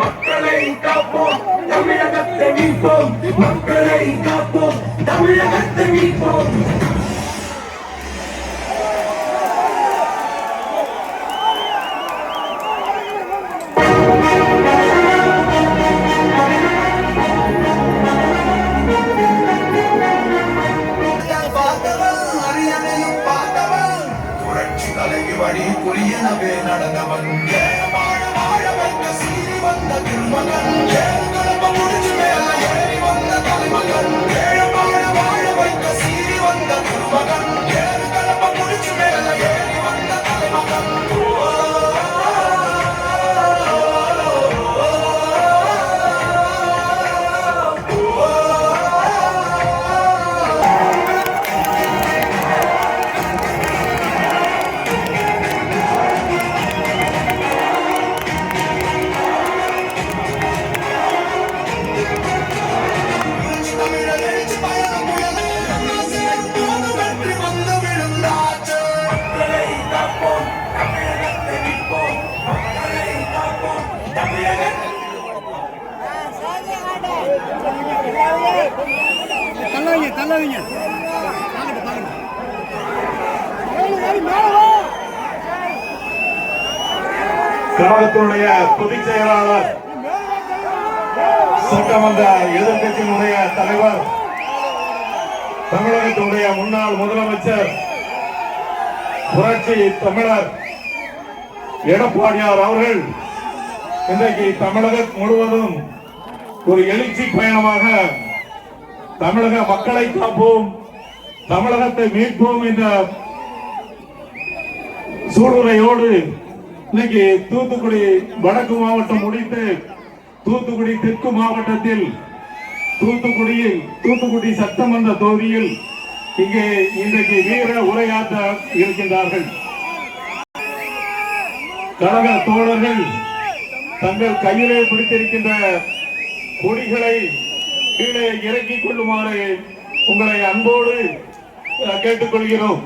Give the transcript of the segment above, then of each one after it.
மக்களை காப்போம். தமிழகத்தை மீட்போம். மக்களை காப்போம். தமிழகத்தை மீட்போம். வழி புரியனவே நடந்தவன். ஏழமான தள்ளாதீங்க தள்ளாதீங்க பாருங்க பாருங்க கழகத்தினுடைய பொதுச் செயலாளர் சட்டமன்ற எதிர்கட்சியினுடைய தலைவர் தமிழகத்தினுடைய முன்னாள் முதலமைச்சர் புரட்சி தமிழர் எடப்பாடியார் அவர்கள் இன்றைக்கு தமிழகம் முழுவதும் ஒரு எழுச்சி பயணமாக தமிழக மக்களை காப்போம் தமிழகத்தை மீட்போம் என்ற சூளுரையோடு இன்னைக்கு தூத்துக்குடி வடக்கு மாவட்டம் முடித்து தூத்துக்குடி தெற்கு மாவட்டத்தில் தூத்துக்குடியில் தூத்துக்குடி சட்டமன்ற தொகுதியில் இங்கே இன்றைக்கு வீர உரையாற்ற இருக்கின்றார்கள். கழக தோழர்கள் தங்கள் கையிலே பிடித்திருக்கின்ற கொடிகளை கீழே இறக்கிக் கொள்ளுமாறு உங்களை அன்போடு கேட்டுக்கொள்கிறோம்.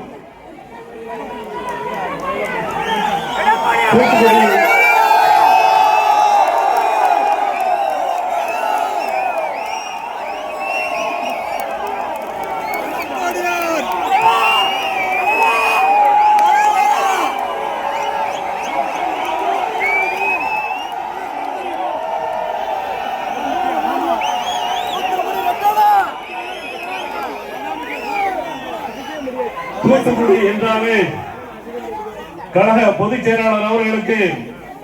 தூத்துக்குடி தூத்துக்குடி என்றாலே கழக பொதுச் செயலாளர் அவர்களுக்கு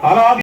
அலாதி